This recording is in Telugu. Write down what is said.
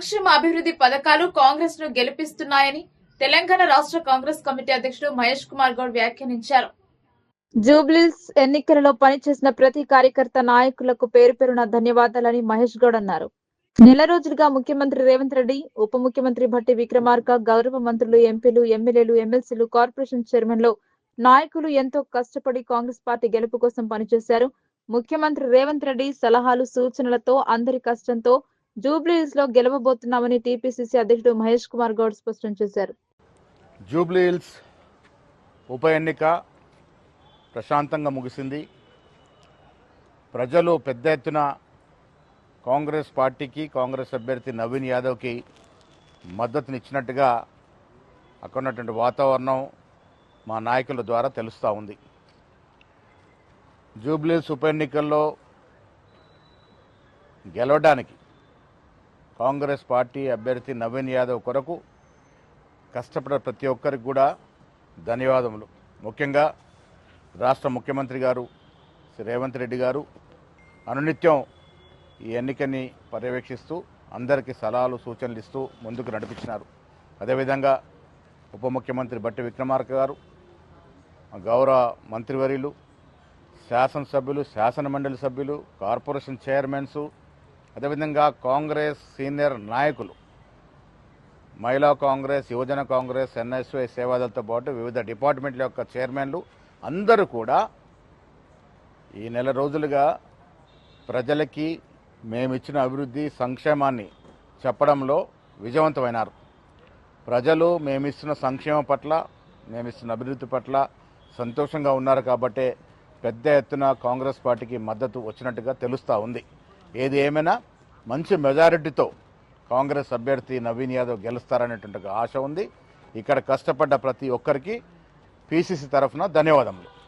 సంక్షేమ అభివృద్ధి పథకాలు కాంగ్రెస్ను గెలిపిస్తున్నాయని తెలంగాణ రాష్ట్ర కాంగ్రెస్ కమిటీ అధ్యక్షుడు మహేష్ కుమార్ గౌడ్ వ్యాఖ్యానించారు. జూబ్లీస్ ఎన్నికలలో పనిచేసిన ప్రతి కార్యకర్త నాయకులకు పేరు పేరున ధన్యవాదాలని మహేష్ గౌడ్ అన్నారు. నెల రోజులుగా ముఖ్యమంత్రి రేవంత్ రెడ్డి ఉప ముఖ్యమంత్రి భట్టి విక్రమార్క గౌరవ మంత్రులు ఎంపీలు ఎమ్మెల్యేలు ఎమ్మెల్సీలు కార్పొరేషన్ చైర్మన్లు నాయకులు ఎంతో కష్టపడి కాంగ్రెస్ పార్టీ గెలుపు కోసం పనిచేశారు. ముఖ్యమంత్రి రేవంత్ రెడ్డి సలహాలు సూచనలతో అందరి కష్టంతో జూబ్లీహిల్స్లో గెలవబోతున్నామని టీపీసీసీ అధ్యక్షుడు మహేష్ కుమార్ గౌడ్ స్పష్టం చేశారు. జూబ్లీహిల్స్ ఉప ఎన్నిక ప్రశాంతంగా ముగిసింది. ప్రజలు పెద్ద ఎత్తున కాంగ్రెస్ పార్టీకి కాంగ్రెస్ అభ్యర్థి నవీన్ యాదవ్కి మద్దతునిచ్చినట్టుగా అక్కడ ఉన్నటువంటి వాతావరణం మా నాయకుల ద్వారా తెలుస్తూ ఉంది. జూబ్లీహిల్స్ ఉప ఎన్నికల్లో గెలవడానికి కాంగ్రెస్ పార్టీ అభ్యర్థి నవీన్ యాదవ్ కొరకు కష్టపడే ప్రతి ఒక్కరికి కూడా ధన్యవాదములు. ముఖ్యంగా రాష్ట్ర ముఖ్యమంత్రి గారు శ్రీ రేవంత్ రెడ్డి గారు అనునిత్యం ఈ ఎన్నికని పర్యవేక్షిస్తూ అందరికీ సలహాలు సూచనలు ఇస్తూ ముందుకు నడిపించినారు. అదేవిధంగా ఉప ముఖ్యమంత్రి బట్టి విక్రమార్క గారు గౌరవ మంత్రివర్యులు శాసనసభ్యులు శాసన మండలి సభ్యులు కార్పొరేషన్ చైర్మన్స్ అదేవిధంగా కాంగ్రెస్ సీనియర్ నాయకులు మహిళా కాంగ్రెస్ యువజన కాంగ్రెస్ ఎన్ఎస్వై సేవాదళతో పాటు వివిధ డిపార్ట్మెంట్ల యొక్క చైర్మన్లు అందరూ కూడా ఈ నెల రోజులుగా ప్రజలకి మేమిచ్చిన అభివృద్ధి సంక్షేమాన్ని చెప్పడంలో విజయవంతమైనారు. ప్రజలు మేమిస్తున్న సంక్షేమం పట్ల మేమిస్తున్న అభివృద్ధి పట్ల సంతోషంగా ఉన్నారు కాబట్టే పెద్ద ఎత్తున కాంగ్రెస్ పార్టీకి మద్దతు వచ్చినట్టుగా తెలుస్తూ ఉంది. ఏది ఏమైనా మంచి మెజారిటీతో కాంగ్రెస్ అభ్యర్థి నవీన్ యాదవ్ గెలుస్తారనేటువంటి ఆశ ఉంది. ఇక్కడ కష్టపడ్డ ప్రతి ఒక్కరికి పీసీసీ తరఫున ధన్యవాదములు.